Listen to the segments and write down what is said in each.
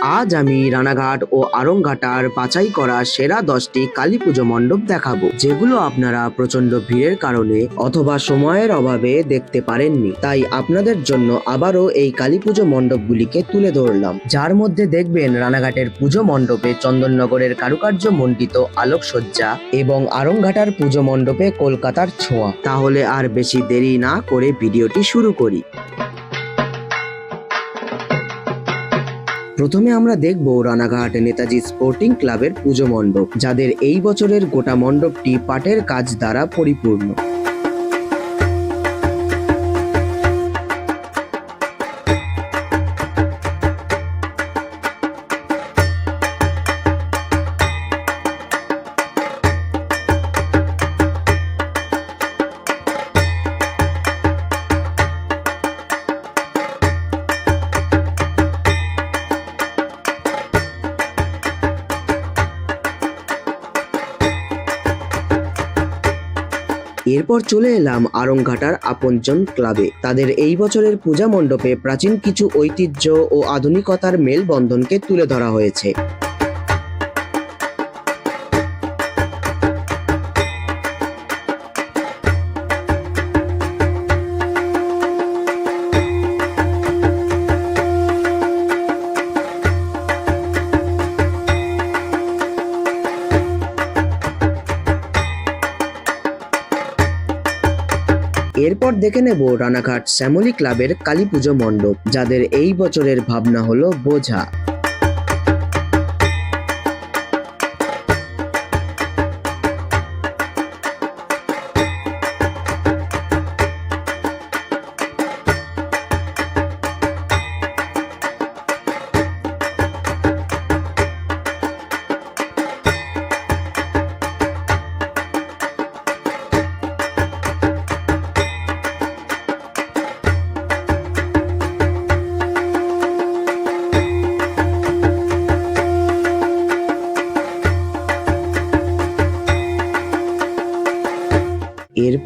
আজ আমি রানাঘাট ও আরংঘাটার বাছাই করা সেরা দশটি কালী পুজো মণ্ডপ দেখাবো, যেগুলো আপনারা প্রচণ্ড ভিড়ের কারণে অথবা সময়ের অভাবে দেখতে পারেননি। তাই আপনাদের জন্য আবারও এই কালী পুজো মণ্ডপগুলিকে তুলে ধরলাম। যার মধ্যে দেখবেন রানাঘাটের পুজো মণ্ডপে চন্দননগরের কারুকার্য মণ্ডিত আলোকসজ্জা এবং আরংঘাটার পুজো মণ্ডপে কলকাতার ছোঁয়া। তাহলে আর বেশি দেরি না করে ভিডিওটি শুরু করি। প্রথমে আমরা দেখব রানাঘাট নেতাজি স্পোর্টিং ক্লাবের পুজো মণ্ডপ, যাদের এই বছরের গোটা মণ্ডপটি পাটের কাজ দ্বারা পরিপূর্ণ। এরপর চলে এলাম আরংঘাটার আপনজন ক্লাবে। তাদের এই বছরের পূজা মণ্ডপে প্রাচীন কিছু ঐতিহ্য ও আধুনিকতার মেলবন্ধনকে তুলে ধরা হয়েছে। এরপর দেখে নেব রানাঘাট শ্যামলী ক্লাবের কালী পুজো মণ্ডপ, যাদের এই বছরের ভাবনা হলো বোঝা।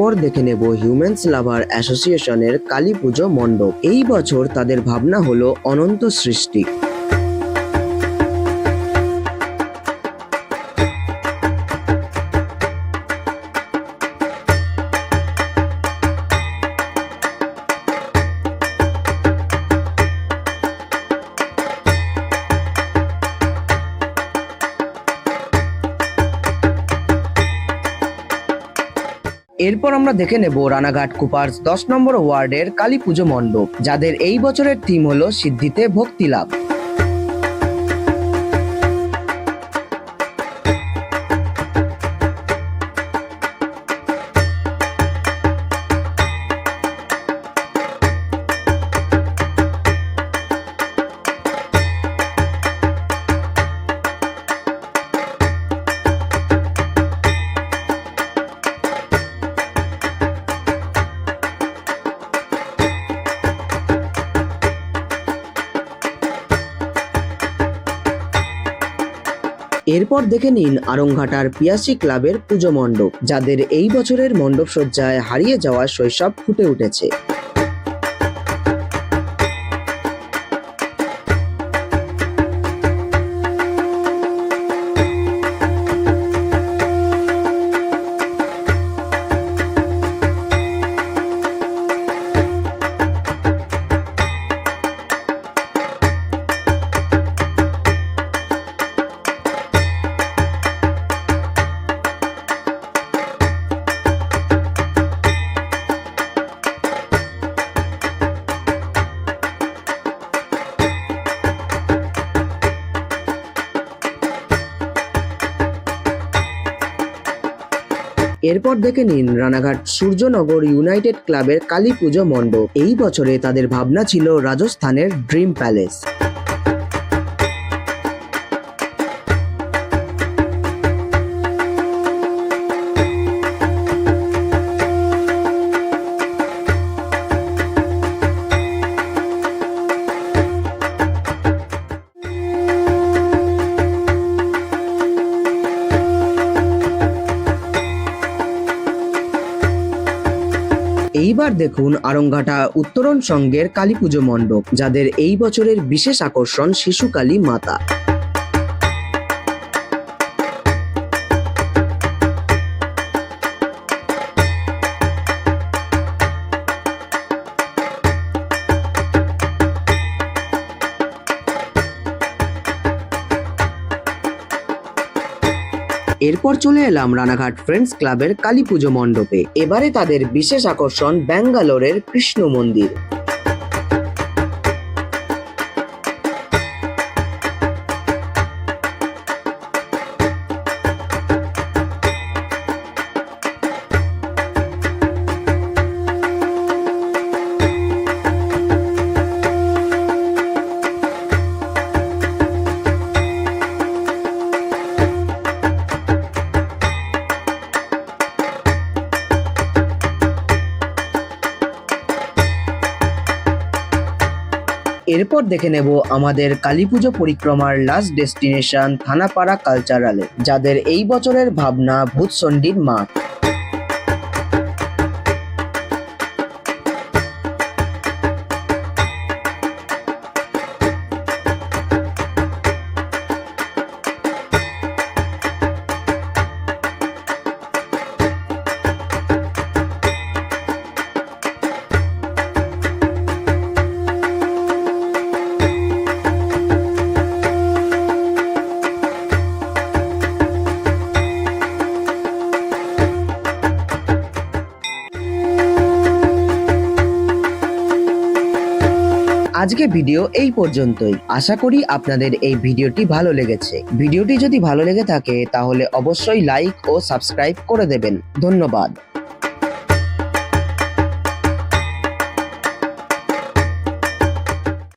এরপর দেখে নেব হিউম্যানস লাভার অ্যাসোসিয়েশনের কালী পুজো মণ্ডপ। এই বছর তাদের ভাবনা হলো অনন্ত সৃষ্টি। এরপর আমরা দেখে নেব রানাঘাট কুপার্স দশ নম্বর ওয়ার্ডের কালী পুজো মণ্ডপ, যাদের এই বছরের থিম হলো সিদ্ধিতে ভক্তি লাভ। এরপর দেখে নিন আরংঘাটার পিয়াসি ক্লাবের পুজো মণ্ডপ, যাদের এই বছরের মণ্ডপ সজ্জায় হারিয়ে যাওয়া শৈশব ফুটে উঠেছে। এরপর দেখে নিন রানাঘাট সূর্যনগর ইউনাইটেড ক্লাবের কালী পুজো মণ্ডপ। এই বছরে তাদের ভাবনা ছিল রাজস্থানের ড্রিম প্যালেস। এবার দেখুন আরংঘাটা উত্তরণ সংঘের কালী পুজো মণ্ডপ, যাদের এই বছরের বিশেষ আকর্ষণ শিশুকালী মাতা। এরপর চলে এলাম রানাঘাট ফ্রেন্ডস ক্লাবের কালী পুজো মণ্ডপে। এবারে তাদের বিশেষ আকর্ষণ ব্যাঙ্গালোরের কৃষ্ণ মন্দির। এরপর দেখে নেব আমাদের কালী পুজো পরিক্রমার লাস্ট ডেস্টিনেশন থানাপাড়া কালচারালে যাদের এই বছরের ভাবনা ভূতসন্ডির মাঠ। আজকে ভিডিও এই পর্যন্তই। আশা করি আপনাদের এই ভিডিওটি ভালো লেগেছে। ভিডিওটি যদি ভালো লেগে থাকে, তাহলে অবশ্যই লাইক ও সাবস্ক্রাইব করে দেবেন। ধন্যবাদ।